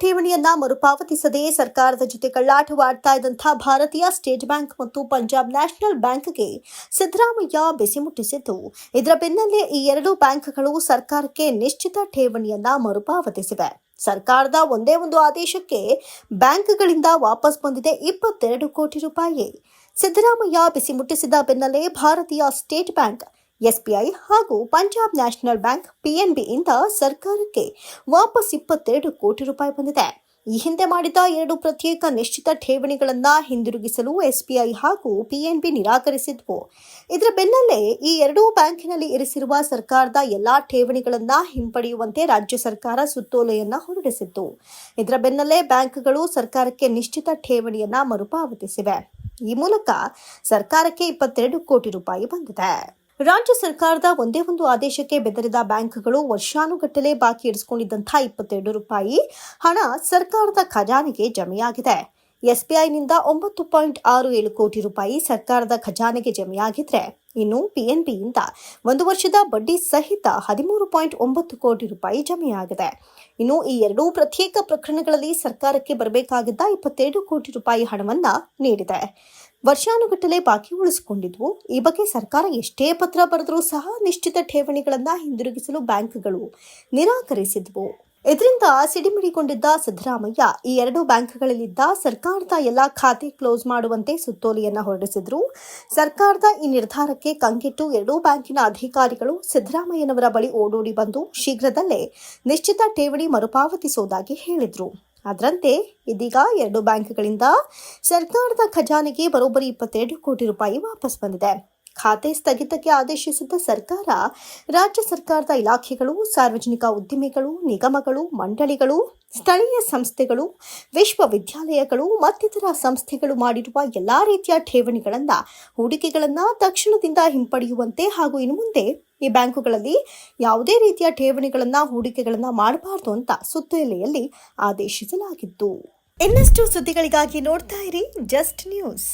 ಠೇವಣಿಯನ್ನ ಮರುಪಾವತಿಸದೆ ಸರ್ಕಾರದ ಜೊತೆ ಕಳ್ಳಾಟವಾಡ್ತಾ ಇದ್ದಂಥ ಭಾರತೀಯ ಸ್ಟೇಟ್ ಬ್ಯಾಂಕ್ ಮತ್ತು ಪಂಜಾಬ್ ನ್ಯಾಷನಲ್ ಬ್ಯಾಂಕ್ಗೆ ಸಿದ್ದರಾಮಯ್ಯ ಬಿಸಿ ಮುಟ್ಟಿಸಿದ್ದು. ಇದರ ಬೆನ್ನಲ್ಲೇ ಈ ಎರಡೂ ಬ್ಯಾಂಕ್ಗಳು ಸರ್ಕಾರಕ್ಕೆ ನಿಶ್ಚಿತ ಠೇವಣಿಯನ್ನ ಮರುಪಾವತಿಸಿವೆ. ಸರ್ಕಾರದ ಒಂದೇ ಒಂದು ಆದೇಶಕ್ಕೆ ಬ್ಯಾಂಕ್ಗಳಿಂದ ವಾಪಸ್ ಬಂದಿದೆ ಇಪ್ಪತ್ತೆರಡು ಕೋಟಿ ರೂಪಾಯಿ. ಸಿದ್ದರಾಮಯ್ಯ ಬಿಸಿ ಮುಟ್ಟಿಸಿದ ಬೆನ್ನಲ್ಲೇ ಭಾರತೀಯ ಸ್ಟೇಟ್ ಬ್ಯಾಂಕ್ ಎಸ್ಬಿಐ ಹಾಗೂ ಪಂಜಾಬ್ ನ್ಯಾಷನಲ್ ಬ್ಯಾಂಕ್ ಪಿಎನ್ಬಿಯಿಂದ ಸರ್ಕಾರಕ್ಕೆ ವಾಪಸ್ ಇಪ್ಪತ್ತೆರಡು ಕೋಟಿ ರೂಪಾಯಿ ಬಂದಿದೆ. ಈ ಹಿಂದೆ ಮಾಡಿದ ಎರಡು ಪ್ರತ್ಯೇಕ ನಿಶ್ಚಿತ ಠೇವಣಿಗಳನ್ನು ಹಿಂದಿರುಗಿಸಲು ಎಸ್ಬಿಐ ಹಾಗೂ ಪಿಎನ್ಬಿ ನಿರಾಕರಿಸಿದ್ವು. ಇದರ ಬೆನ್ನಲ್ಲೇ ಈ ಎರಡೂ ಬ್ಯಾಂಕಿನಲ್ಲಿ ಇರಿಸಿರುವ ಸರ್ಕಾರದ ಎಲ್ಲಾ ಠೇವಣಿಗಳನ್ನು ಹಿಂಪಡೆಯುವಂತೆ ರಾಜ್ಯ ಸರ್ಕಾರ ಸುತ್ತೋಲೆಯನ್ನ ಹೊರಡಿಸಿತ್ತು. ಇದರ ಬೆನ್ನಲ್ಲೇ ಬ್ಯಾಂಕ್ಗಳು ಸರ್ಕಾರಕ್ಕೆ ನಿಶ್ಚಿತ ಠೇವಣಿಯನ್ನ ಮರುಪಾವತಿಸಿವೆ. ಈ ಮೂಲಕ ಸರ್ಕಾರಕ್ಕೆ ಇಪ್ಪತ್ತೆರಡು ಕೋಟಿ ರೂಪಾಯಿ ಬಂದಿದೆ. ರಾಜ್ಯ ಸರ್ಕಾರದ ಒಂದೇ ಒಂದು ಆದೇಶಕ್ಕೆ ಬೆದರಿದ ಬ್ಯಾಂಕ್ಗಳು ವರ್ಷಾನುಗಟ್ಟಲೆ ಬಾಕಿ ಇರಿಸಿಕೊಂಡಿದ್ದಂತಹ ಇಪ್ಪತ್ತೆರಡು ರೂಪಾಯಿ ಹಣ ಸರ್ಕಾರದ ಖಜಾನೆಗೆ ಜಮೆಯಾಗಿದೆ. ಎಸ್ಬಿಐನಿಂದ ಒಂಬತ್ತು ಪಾಯಿಂಟ್ ಆರು ಏಳು ಕೋಟಿ ರೂಪಾಯಿ ಸರ್ಕಾರದ ಖಜಾನೆಗೆ ಜಮೆಯಾಗಿದ್ರೆ, ಇನ್ನು ಪಿಎನ್ಬಿಯಿಂದ ಒಂದು ವರ್ಷದ ಬಡ್ಡಿ ಸಹಿತ ಹದಿಮೂರು ಪಾಯಿಂಟ್ ಒಂಬತ್ತು ಕೋಟಿ ರೂಪಾಯಿ ಜಮೆಯಾಗಿದೆ. ಇನ್ನು ಈ ಎರಡೂ ಪ್ರತ್ಯೇಕ ಪ್ರಕರಣಗಳಲ್ಲಿ ಸರ್ಕಾರಕ್ಕೆ ಬರಬೇಕಾಗಿದ್ದ ಇಪ್ಪತ್ತೆರಡು ಕೋಟಿ ರೂಪಾಯಿ ಹಣವನ್ನ ನೀಡಿದೆ. ವರ್ಷಾನುಗಟ್ಟಲೆ ಬಾಕಿ ಉಳಿಸಿಕೊಂಡಿದ್ವು. ಈ ಬಗ್ಗೆ ಸರ್ಕಾರ ಎಷ್ಟೇ ಪತ್ರ ಬರೆದರೂ ಸಹ ನಿಶ್ಚಿತ ಠೇವಣಿಗಳನ್ನ ಹಿಂದಿರುಗಿಸಲು ಬ್ಯಾಂಕ್ಗಳು ನಿರಾಕರಿಸಿದ್ವು. ಇದರಿಂದ ಸಿಡಿಮಿಡಿಗೊಂಡಿದ್ದ ಸಿದ್ದರಾಮಯ್ಯ, ಈ ಎರಡು ಬ್ಯಾಂಕ್ಗಳಲ್ಲಿದ್ದ ಸರ್ಕಾರದ ಎಲ್ಲಾ ಖಾತೆ ಕ್ಲೋಸ್ ಮಾಡುವಂತೆ ಸುತ್ತೋಲೆಯನ್ನ ಹೊರಡಿಸಿದ್ರು. ಸರ್ಕಾರದ ಈ ನಿರ್ಧಾರಕ್ಕೆ ಕಂಗೆಟ್ಟು ಎರಡೂ ಬ್ಯಾಂಕಿನ ಅಧಿಕಾರಿಗಳು ಸಿದ್ದರಾಮಯ್ಯನವರ ಬಳಿ ಓಡೋಡಿ ಬಂದು ಶೀಘ್ರದಲ್ಲೇ ನಿಶ್ಚಿತ ಠೇವಣಿ ಮರುಪಾವತಿಸುವುದಾಗಿ ಹೇಳಿದ್ರು. ಅದರಂತೆ ಇದೀಗ ಎರಡು ಬ್ಯಾಂಕ್ಗಳಿಂದ ಸರ್ಕಾರದ ಖಜಾನೆಗೆ ಬರೋಬ್ಬರಿ ಇಪ್ಪತ್ತೆರಡು ಕೋಟಿ ರೂಪಾಯಿ ವಾಪಸ್ ಬಂದಿದೆ. ಖಾತೆ ಸ್ಥಗಿತಕ್ಕೆ ಆದೇಶಿಸಿದ್ದ ಸರ್ಕಾರ, ರಾಜ್ಯ ಸರ್ಕಾರದ ಇಲಾಖೆಗಳು, ಸಾರ್ವಜನಿಕ ಉದ್ದಿಮೆಗಳು, ನಿಗಮಗಳು, ಮಂಡಳಿಗಳು, ಸ್ಥಳೀಯ ಸಂಸ್ಥೆಗಳು, ವಿಶ್ವವಿದ್ಯಾಲಯಗಳು ಮತ್ತಿತರ ಸಂಸ್ಥೆಗಳು ಮಾಡಿರುವ ಎಲ್ಲಾ ರೀತಿಯ ಠೇವಣಿಗಳನ್ನ, ಹೂಡಿಕೆಗಳನ್ನ ತಕ್ಷಣದಿಂದ ಹಿಂಪಡೆಯುವಂತೆ ಹಾಗೂ ಇನ್ನು ಮುಂದೆ ಈ ಬ್ಯಾಂಕುಗಳಲ್ಲಿ ಯಾವುದೇ ರೀತಿಯ ಠೇವಣಿಗಳನ್ನ, ಹೂಡಿಕೆಗಳನ್ನ ಮಾಡಬಾರದು ಅಂತ ಸುತ್ತೋಲೆಯಲ್ಲಿ ಆದೇಶಿಸಲಾಗಿತ್ತು ಇನ್ನಷ್ಟು ಸುದ್ದಿಗಳಿಗಾಗಿ ನೋಡ್ತಾ ಇರಿ ಜಸ್ಟ್ ನ್ಯೂಸ್.